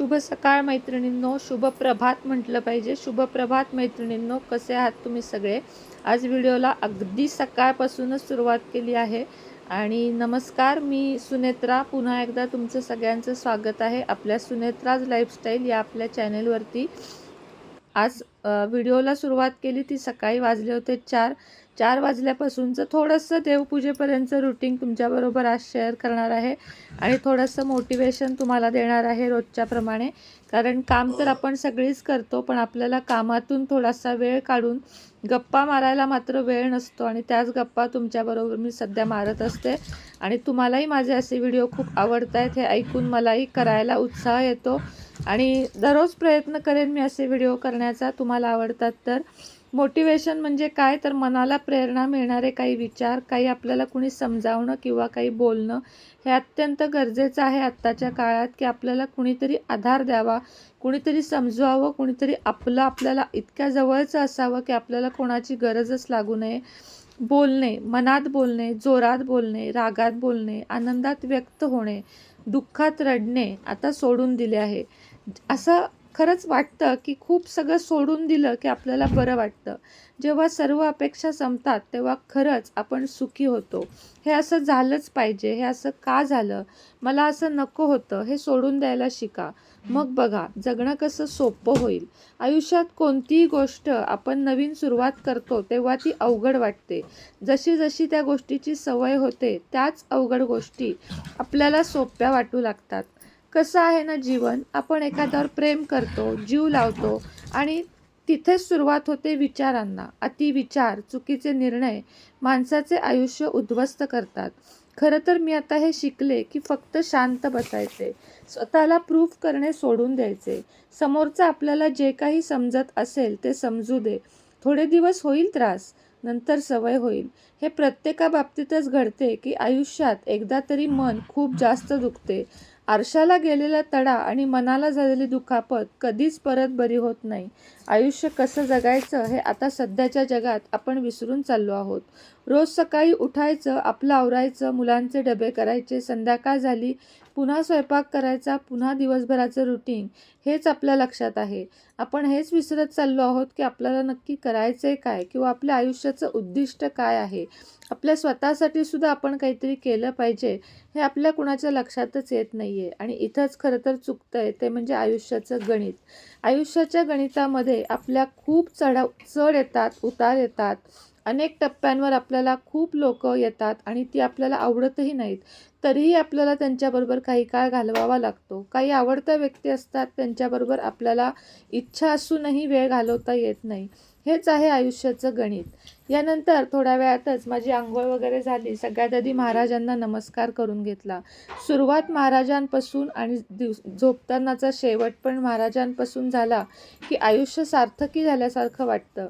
शुभ सकाळ मैत्रिणींनो शुभ प्रभात म्हटलं पाहिजे. शुभ प्रभात मैत्रिणींनो कसे आहात तुम्ही सगळे? आज व्हिडिओला अगदी सकाळपासूनच सुरुवात केली आहे. आणि नमस्कार मी सुनेत्रा. पुन्हा एकदा तुमचं सगळ्यांचं स्वागत आहे. आपल्या सुनेत्राज लाईफस्टाईल या आपल्या चॅनेलवरती. आज व्हिडिओला सुरुवात केली ती सकाळी वाजले होते चार. चार वाजल्यापासूनचं थोडंसं देवपूजेपर्यंतचं रुटीन तुमच्याबरोबर आज शेअर करणार आहे आणि थोडंसं मोटिवेशन तुम्हाला देणार आहे रोजच्याप्रमाणे कारण काम तर आपण सगळीच करतो पण आपल्याला कामातून थोडासा वेळ काढून गप्पा मारायला मात्र वेळ नसतो आणि त्याच गप्पा तुमच्याबरोबर मी सध्या मारत असते. आणि तुम्हालाही माझे असे व्हिडिओ खूप आवडत आहेत हे ऐकून मलाही करायला उत्साह येतो. आणि दररोज प्रयत्न करेन मी असे व्हिडिओ करण्याचा. तुम्हाला आवडतात तर. मोटिवेशन म्हणजे काय? तर मनाला प्रेरणा मिळणारे काही विचार काही आपल्याला कुणी समजावणं किंवा काही बोलणं हे अत्यंत गरजेचं आहे आत्ताच्या काळात की आपल्याला कुणीतरी आधार द्यावा कुणीतरी समजवावं कुणीतरी आपलं आपल्याला इतक्या जवळचं असावं की आपल्याला कोणाची गरजच लागू नये. बोलणे मनात बोलणे जोरात बोलणे रागात बोलणे आनंदात व्यक्त होणे दुःखात रडणे आता सोडून दिले आहे. असं खरंच वाटतं की खूप सगळं सोडून दिलं की आपल्याला बरं वाटतं. जेव्हा सर्व अपेक्षा संपतात तेव्हा खरंच आपण सुखी होतो. हे असं झालंच पाहिजे हे असं का झालं? मला असं नको होतं हे सोडून द्यायला शिका. मग बघा जगणं कसं सोपं होईल. आयुष्यात कोणतीही गोष्ट आपण नवीन सुरुवात करतो तेव्हा ती अवघड वाटते. जशी जशी त्या गोष्टीची सवय होते त्याच अवघड गोष्टी आपल्याला सोप्या वाटू लागतात. कसं आहे ना जीवन? आपण एखाद्यावर प्रेम करतो जीव लावतो आणि तिथेच सुरुवात होते विचारांना. अतिविचार चुकीचे निर्णय माणसाचे आयुष्य उद्ध्वस्त करतात. खरं तर मी आता हे शिकले की फक्त शांत बसायचे. स्वतःला प्रूफ करणे सोडून द्यायचे. समोरचं आपल्याला जे काही समजत असेल ते समजू दे. थोडे दिवस होईल त्रास नंतर सवय होईल. हे प्रत्येकाबाबतीतच घडते की आयुष्यात एकदा तरी मन खूप जास्त दुखते. आरशाला गेलेला तडा आणि मनाला झालेली दुखापत कधीच परत बरी होत नाही. आयुष्य कसं जगायचं हे आता सध्याच्या जगात आपण विसरून चाललो आहोत. रोज सकाळी उठायचं आपलं आवरायचं मुलांचे डबे करायचे संध्याकाळ झाली पुन्हा स्वयंपाक करायचा पुन्हा दिवसभराचं रुटीन हेच आपल्या लक्षात आहे. आपण हेच विसरत चाललो आहोत की आपल्याला नक्की करायचं आहे काय किंवा आपल्या आयुष्याचं उद्दिष्ट काय आहे? आपल्या स्वतःसाठी सुद्धा आपण काहीतरी केलं पाहिजे हे आपल्या कुणाच्या लक्षातच येत नाही आहे आणि इथंच खरं तर चुकतं आहे ते म्हणजे आयुष्याचं गणित. आयुष्याच्या गणितामध्ये आपल्या खूप चढ चढ येतात उतार येतात. अनेक टप्प्यांवर आपल्याला खूप लोक येतात आणि ती आपल्याला आवडतही नाहीत. तरीही आपल्याला त्यांच्याबरोबर काही काळ घालवावा लागतो. काही आवडत्या व्यक्ती असतात त्यांच्याबरोबर आपल्याला इच्छा असूनही वेळ घालवता येत नाही. हेच आहे आयुष्याचं गणित. यानंतर थोड्या वेळातच माझी आंघोळ वगैरे झाली. सगळ्यात आधी महाराजांना नमस्कार करून घेतला. सुरुवात महाराजांपासून आणि दिवस झोपतानाचा शेवट पण महाराजांपासून झाला की आयुष्य सार्थकी झाल्यासारखं वाटतं.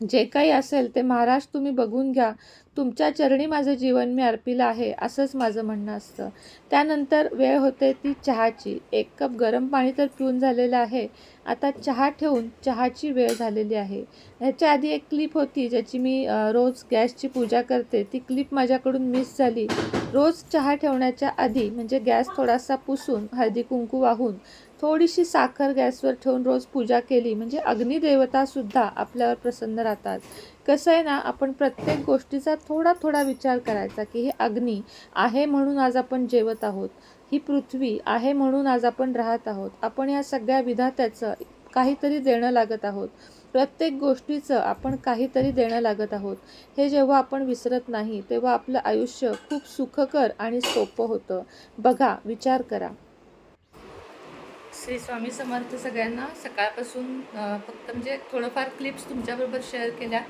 जे काही असेल ते महाराज तुम्ही बघून घ्या. तुमच्या चरणी माझं जीवन मी अर्पिलं आहे असंच माझं म्हणणं असतं. त्यानंतर वेळ होते ती चहाची. एक कप गरम पाणी तर पिऊन झालेलं आहे. आता चहा ठेवून चहाची वेळ झालेली आहे. ह्याच्या आधी एक क्लिप होती ज्याची मी रोज गॅसची पूजा करते. ती क्लिप माझ्याकडून मिस झाली. रोज चहा ठेवण्याच्या आधी म्हणजे गॅस थोडासा पुसून हळदी कुंकू वाहून थोडीशी साखर गॅसवर ठेवून रोज पूजा केली म्हणजे अग्निदेवतासुद्धा आपल्यावर प्रसन्न राहतात. कसं आहे ना आपण प्रत्येक गोष्टीचा थोडा थोडा विचार करायचा की हे अग्नी आहे म्हणून आज आपण जेवत आहोत ही पृथ्वी आहे म्हणून आज आपण राहत आहोत आपण या सगळ्या विधात्याचं काहीतरी देणं लागत आहोत. प्रत्येक गोष्टीचं आपण काहीतरी देणं लागत आहोत. हे जेव्हा आपण विसरत नाही तेव्हा आपलं आयुष्य खूप सुखकर आणि सोपं होतं. बघा विचार करा. श्री स्वामी समर्थ सगळ्यांना सकाळपासून फक्त म्हणजे थोडंफार क्लिप्स तुमच्याबरोबर शेअर केल्या.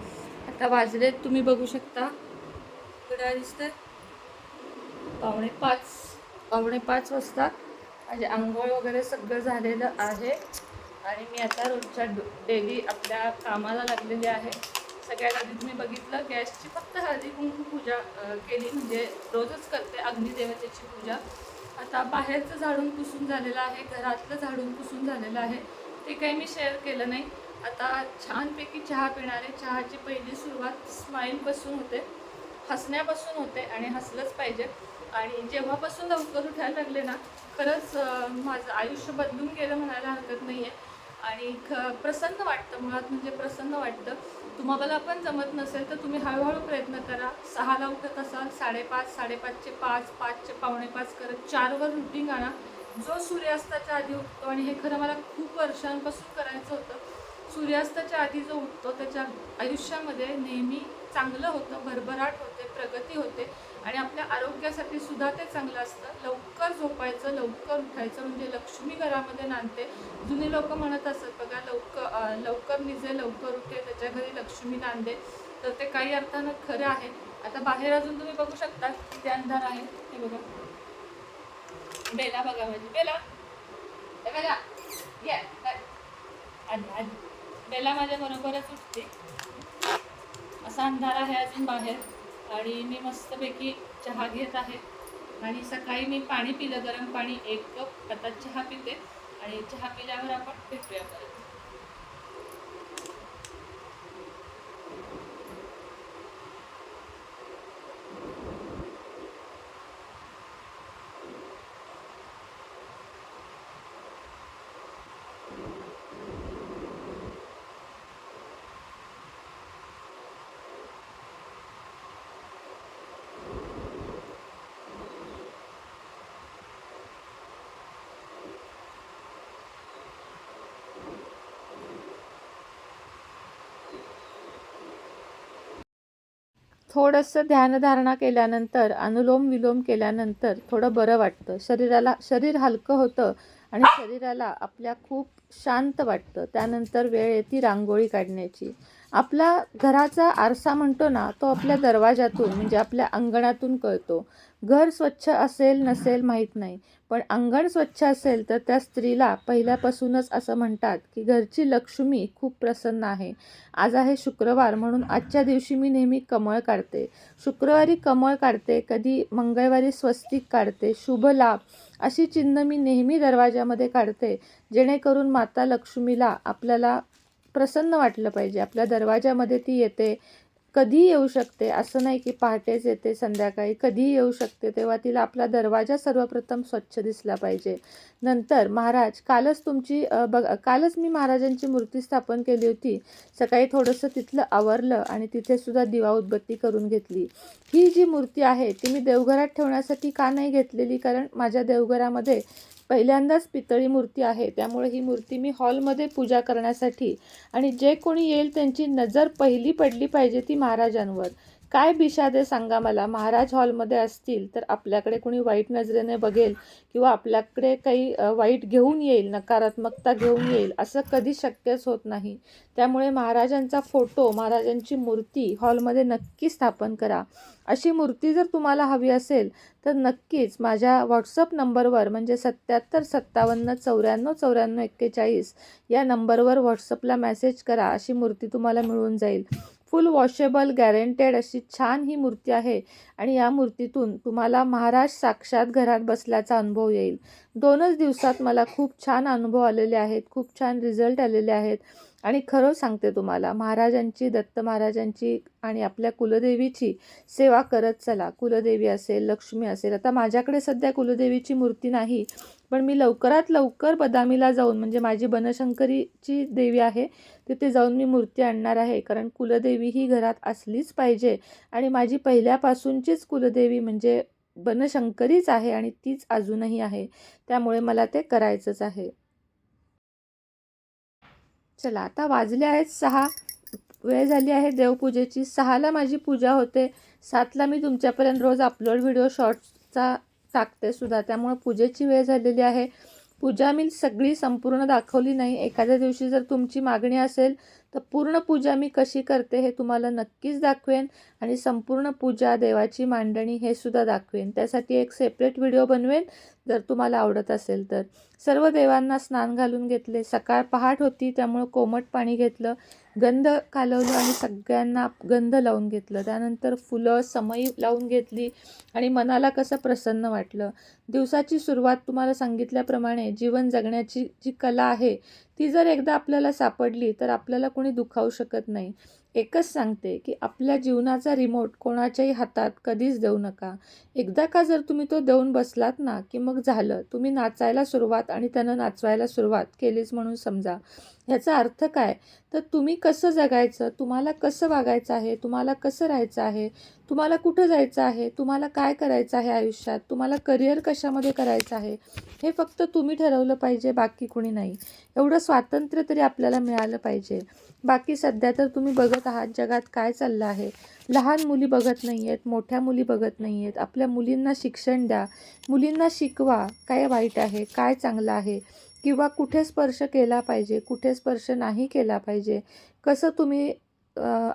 आता वाजले तुम्ही बघू शकता. इकडे दिसतंय पावणे पाच पावणे पाच वाजता. माझे आंघोळ वगैरे सगळं झालेलं आहे. आणि मी आता रोजच्या डेली आपल्या कामाला लागलेली आहे. सगळ्यात आधी तुम्ही बघितलं गॅसची फक्त हळदी कुंकू पूजा केली. म्हणजे रोजच करते अग्निदेवतेची पूजा. आता बाहेरचं झाडून पुसून झालेलं आहे घरातलं झाडून पुसून झालेलं आहे. ते काही मी शेअर केलं नाही. आता छानपैकी चहा पिणारे चहाची पहिली सुरुवात स्माईलपासून होते. हसण्यापासून होते आणि हसलंच पाहिजे. आणि जेव्हापासून लवकर उठायला लागले ना खरंच माझं आयुष्य बदलून गेलं म्हणायला हरकत नाही आहे आणि ख प्रसन्न वाटतं मुळात म्हणजे प्रसन्न वाटतं. तुम्हाला पण जमत नसेल तर तुम्ही हळूहळू प्रयत्न करा. सहाला उठत असाल साडेपाच साडेपाचचे पाच पाचचे पावणे पाच करत चारवर रुटीन आणा. जो सूर्यास्ताच्या आधी उठतो आणि हे खरं मला खूप वर्षांपासून करायचं होतं सूर्यास्ताच्या आधी जो उठतो त्याच्या आयुष्यामध्ये नेहमी चांगलं होतं भरभराट होते प्रगती होते. आणि आपल्या आरोग्यासाठी सुद्धा ते चांगलं असतं. लवकर झोपायचं लवकर उठायचं म्हणजे लक्ष्मी घरामध्ये नांदते. जुनी लोक म्हणत असत बघा लवकर लवकर निजे लवकर उठे त्याच्या घरी लक्ष्मी नांदे. तर ते काही अर्थानं खरं आहे. आता बाहेर अजून तुम्ही बघू शकता किती अंधार आहे. हे बघा. बेला बघा म्हणजे. बेला. बेला या बेला माझ्या बरोबरच उठते. असा अंधार आहे अजून बाहेर. आणि मी मस्तपैकी चहा घेत आहे. आणि सकाळी मी पाणी पिलं गरम पाणी एक कप आता चहा पिते. आणि चहा पिल्यावर आपण भेटूया परत. थोडंसं ध्यानधारणा केल्यानंतर अनुलोम विलोम केल्यानंतर थोडं बरं वाटतं. शरीराला शरीर हलकं होतं आणि शरीराला आपल्या खूप शांत वाटतं. त्यानंतर वेळ येते रांगोळी काढण्याची. आपला घराचा आरसा म्हणतो ना तो आपल्या दरवाजातून म्हणजे आपल्या अंगणातून कळतो. घर स्वच्छ असेल नसेल माहीत नाही. पण अंगण स्वच्छ असेल तर त्या स्त्रीला पहिल्यापासूनच असं म्हणतात की घरची लक्ष्मी खूप प्रसन्न आहे. आज आहे शुक्रवार म्हणून आजच्या दिवशी मी नेहमी कमळ काढते. शुक्रवारी कमळ काढते कधी मंगळवारी स्वस्तिक काढते शुभ लाभ अशी चिन्ह मी नेहमी दरवाजामध्ये काढते जेणेकरून माता लक्ष्मीला आपल्याला प्रसन्न वाटलं पाहिजे. आपल्या दरवाजामध्ये ती येते कधीही येऊ शकते? असं नाही की पहाटेच येते संध्याकाळी कधीही येऊ शकते तेव्हा तिला आपला दरवाजा सर्वप्रथम स्वच्छ दिसला पाहिजे. नंतर महाराज कालच तुमची बघ कालच मी महाराजांची मूर्ती स्थापन केली होती. सकाळी थोडंसं तिथलं आवरलं आणि तिथेसुद्धा दिवा उदबत्ती करून घेतली. ही जी मूर्ती आहे ती मी देवघरात ठेवण्यासाठी का नाही घेतलेली? कारण माझ्या देवघरामध्ये पहिल्यांदाच पितळी मूर्ती आहे. त्यामुळे ही मूर्ती मी हॉलमध्ये पूजा करण्यासाठी आणि जे कोणी येईल त्यांची नजर पहिली पडली पाहिजे ती महाराजांवर. काय बिशादे सांगा मला? महाराज हॉलमध्ये असतील तर आपल्याकडे कोणी वाईट नजरेने बघेल किंवा आपल्याकडे काही वाईट घेऊन येईल नकारात्मकता घेऊन येईल असं कधी शक्यच होत नाही. त्यामुळे महाराजांचा फोटो महाराजांची मूर्ती हॉलमध्ये नक्की स्थापन करा. अशी मूर्ती जर तुम्हाला हवी असेल तर नक्कीच माझ्या व्हॉट्सअप नंबरवर म्हणजे सत्याहत्तर सत्तावन्न चौऱ्याण्णव चौऱ्याण्णव एक्केचाळीस या नंबरवर व्हॉट्सअपला मेसेज करा. अशी मूर्ती तुम्हाला मिळून जाईल. फुल वॉशेबल गॅरेंटेड अशी छान ही मूर्ती आहे आणि या मूर्तीतून तुम्हाला महाराज साक्षात घरात बसल्याचा अनुभव येईल. दोनच दिवसात मला खूप छान अनुभव आलेले आहेत खूप छान रिझल्ट आलेले आहेत. आणि खरं सांगते तुम्हाला महाराजांची दत्त महाराजांची आणि आपल्या कुलदेवीची सेवा करत चला. कुलदेवी असेल लक्ष्मी असेल. आता माझ्याकडे सध्या कुलदेवीची मूर्ती नाही पण मी लवकरात लवकर बदामीला जाऊन म्हणजे माझी बनशंकरीची देवी आहे तिथे जाऊन मी मूर्ती आणणार आहे. कारण कुलदेवी ही घरात असलीच पाहिजे. आणि माझी पहिल्यापासूनचीच कुलदेवी म्हणजे बनशंकरीच आहे आणि तीच अजूनही आहे. त्यामुळे मला ते करायचंच आहे. चला आता वाजले आहेत सहा वेळ झाली आहे देवपूजेची. सहाला माझी पूजा होते. सातला मी तुमच्यापर्यंत रोज अपलोड व्हिडिओ शॉर्ट्सचा टाकते सुद्धा. त्यामुळे पूजेची वेळ झालेली आहे. पूजा मी सगळी संपूर्ण दाखवली नाही. एखाद्या दिवशी जर तुमची मागणी असेल तर पूर्ण पूजा मी कशी करते हे तुम्हाला नक्कीच दाखवेन आणि संपूर्ण पूजा देवाची मांडणी हे सुद्धा दाखवेन. त्यासाठी एक सेपरेट व्हिडिओ बनवेन जर तुम्हाला आवडत असेल तर. सर्व देवांना स्नान घालून घेतले सकाळ पहाट होती त्यामुळं कोमट पाणी घेतलं गंध कालवलं आणि सगळ्यांना गंध लावून घेतलं. त्यानंतर फुलं समई लावून घेतली आणि मनाला कसं प्रसन्न वाटलं. दिवसाची सुरुवात तुम्हाला सांगितल्याप्रमाणे जीवन जगण्याची जी कला आहे ती जर एकदा आपल्याला सापडली तर आपल्याला कोणी दुखावू शकत नाही. एकच सांगते की आपल्या जीवनाचा रिमोट कोणाच्याही हातात कधीच देऊ नका. एकदा का जर तुम्ही तो देऊन बसलात ना की मग झालं तुम्ही नाचायला सुरुवात आणि त्यानं नाचवायला सुरुवात केलीच म्हणून समजा. ह्याचा अर्थ काय? तर तुम्ही कसं जगायचं? तुम्हाला कसं वागायचं आहे? तुम्हाला कसं राहायचं आहे? तुम्हाला कुठं जायचं आहे? तुम्हाला काय करायचं आहे आयुष्यात? तुम्हाला करिअर कशामध्ये करायचं आहे? हे फक्त तुम्ही ठरवलं पाहिजे बाकी कुणी नाही. एवढं स्वातंत्र्य तरी आपल्याला मिळालं पाहिजे. बाकी सध्या तर तुम्ही बघत आहात जगात काय चाललं आहे? लहान मुली बघत नाही आहेत मोठ्या मुली बघत नाही आहेत आपल्या मुलींना शिक्षण द्या. मुलींना शिकवा. काय वाईट आहे? काय चांगलं आहे? किंवा कुठे स्पर्श केला पाहिजे कुठे स्पर्श नाही केला पाहिजे कसं तुम्ही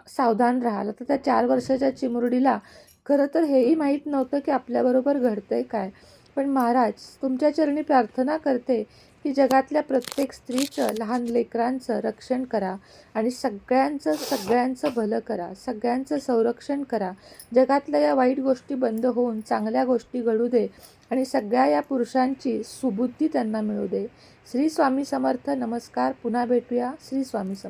सावधान राहाल? तर त्या चार वर्षाच्या चिमुरडीला खरं तर हेही माहीत नव्हतं की आपल्याबरोबर घडतं आहे काय. पण महाराज तुमच्या चरणी प्रार्थना करते की जगातल्या प्रत्येक स्त्रीचं लहान लेकरांचं रक्षण करा आणि सगळ्यांचं सगळ्यांचं भलं करा सगळ्यांचं संरक्षण करा. जगातल्या या वाईट गोष्टी बंद होऊन चांगल्या गोष्टी घडू दे आणि सगळ्या या पुरुषांची सुबुद्धी त्यांना मिळू दे. श्री स्वामी समर्थ नमस्कार. पुन्हा भेटूया. श्री स्वामी समर्थ.